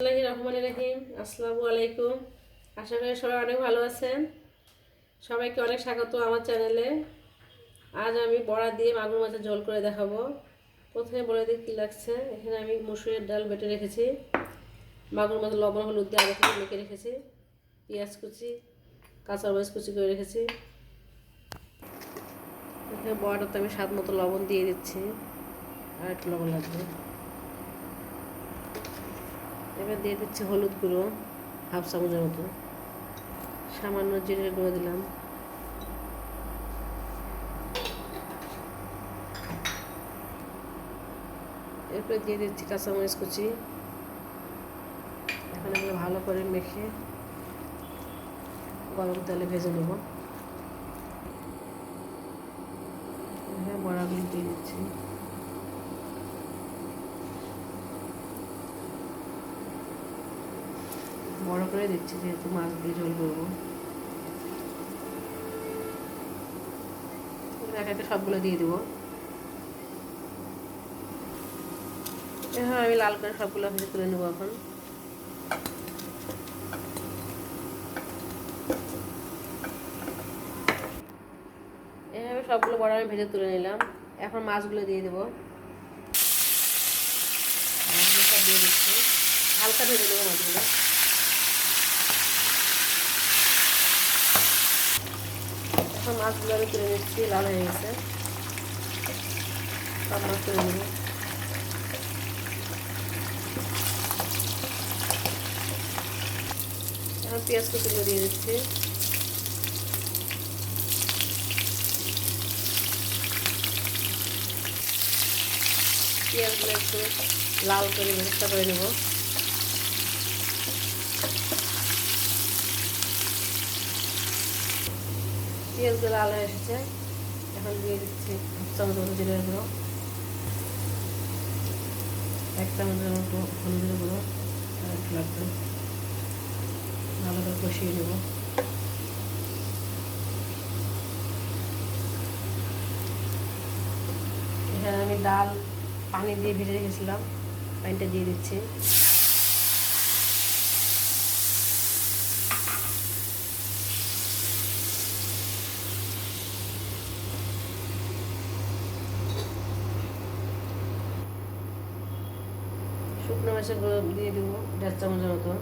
আল্লাহি রহমান রহিম। আসসালামু আলাইকুম। আশা করি সবাই অনেক ভালো আছেন। সবাইকে অনেক স্বাগত আমার চ্যানেলে। আজ আমি বড়া দিয়ে মাগুর মাছের ঝোল করে দেখাবো। প্রথমে বলে দিই কী লাগছে? এখানে আমি মুসুরের ডাল বেটে রেখেছি। মাগুর মাছ লবণ, হলুদ দিয়ে আগে মেখে রেখেছি। পেঁয়াজ কুচি কাঁচা মরিচ কুচি করে রেখেছি। এখানে বড়াটাতে আমি স্বাদ মতো লবণ দিয়ে দিচ্ছি। আর একটু লবণ লাগবে। এবার দিয়ে দিচ্ছি হলুদ গুঁড়ো, হাফ চামচের মতো। সামান্য জিরে গুঁড়ো দিলাম। এরপরে দিয়ে দিচ্ছি কাঁচামরিচ কুচি। এখন এগুলো ভালো করে মেখে গরম তেলে ভেজে নেব। হ্যাঁ বড়াগুলো দিয়ে দিচ্ছি। বড় করে দিচ্ছি যেহেতু মাছ দিয়ে ঝোল করব। একটা সবগুলো দিয়ে দেবো। আমি লাল করে সবগুলো ভেজে তুলে নেব এখন। এভাবে সবগুলো বড় আমি ভেজে তুলে নিলাম। এখন মাছগুলো দিয়ে দেবো। সব দিয়ে দিচ্ছি। হালকা ভেজে দেবো মাছগুলো। এখন মাছগুলো আমি তুলে নিচ্ছি, লাল হয়ে গেছে। সব মাছ তুলে নেব। এখন পেঁয়াজ কুচিগুলো দিয়ে দিচ্ছি। পেঁয়াজগুলো একটু লাল করে ভেজটা করে নেব। পেঁয়াজগুলো লাল হয়ে এসেছে। এখন দিয়ে দিচ্ছি চামচ মতো গুঁড়ো। এক চামচের মতো হলুদের গুঁড়ো একটু লাগবে। ভালো করে কষিয়ে নেব। এখানে আমি ডাল পানি দিয়ে ভেজে রেখেছিলাম। পানিটা দিয়ে দিচ্ছি। শুকনো মাছের গুঁড়ো দিয়ে দেবো, দেড় চামচের মতো।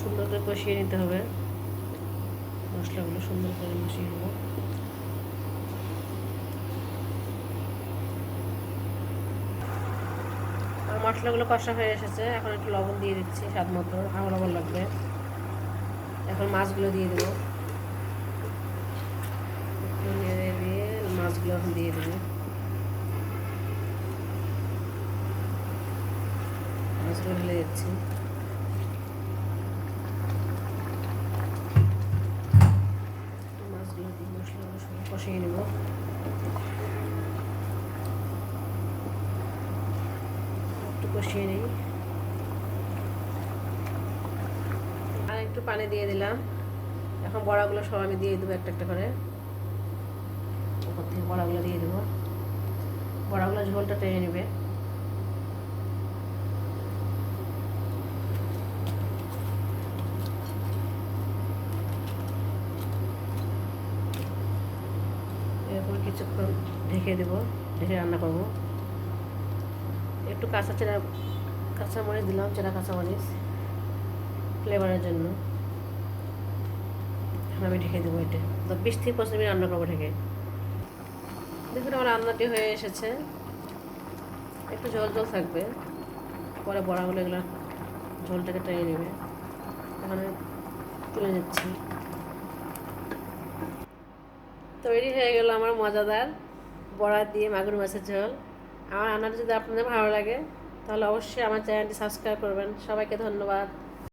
সুন্দর করে কষিয়ে নিতে হবে। মশলাগুলো সুন্দর করে মিশিয়ে নেব। আর মশলাগুলো কষা হয়ে এসেছে, এখন একটু লবণ দিয়ে দিচ্ছি স্বাদ মতো আমার লবণ লাগবে। এখন মাছগুলো দিয়ে দেবো। দিয়ে মাছগুলো এখন দিয়ে দেবো। ঢেলে দিচ্ছি মাছগুলো দিয়ে কষিয়ে নেব। একটু কষিয়ে নিই। আর একটু পানি দিয়ে দিলাম। এখন বড়াগুলো সব আমি দিয়ে দেবো একটা একটা করে। ওপর থেকে বড়াগুলো দিয়ে দেবো। বড়াগুলো ঝোলটা টেনে নেবে। এরপর কিছুক্ষণ ঢেকে দেবো, ঢেকে রান্না করব। একটু কাঁচা চেরা, কাঁচা মরিচ দিলাম, চেরা কাঁচা মরিচ ফ্লেভারের জন্য। আমি ঢেকে দেবো এটা তো বিশ থেকে পঁচিশ মিনিট রান্না করব ঢেকে। দেখুন আমার রান্নাটি হয়ে এসেছে। একটু জল জল থাকবে। পরে বড়াগুলো এগুলো ঝোলটাকে টেনে নেবে। এখানে তুলে নিচ্ছি। তৈরি হয়ে গেল আমার মজাদার বড়া দিয়ে মাগুর মাছের ঝোল। আমার আনার যদি আপনাদের ভালো লাগে, তাহলে অবশ্যই আমার চ্যানেলটি সাবস্ক্রাইব করবেন। সবাইকে ধন্যবাদ।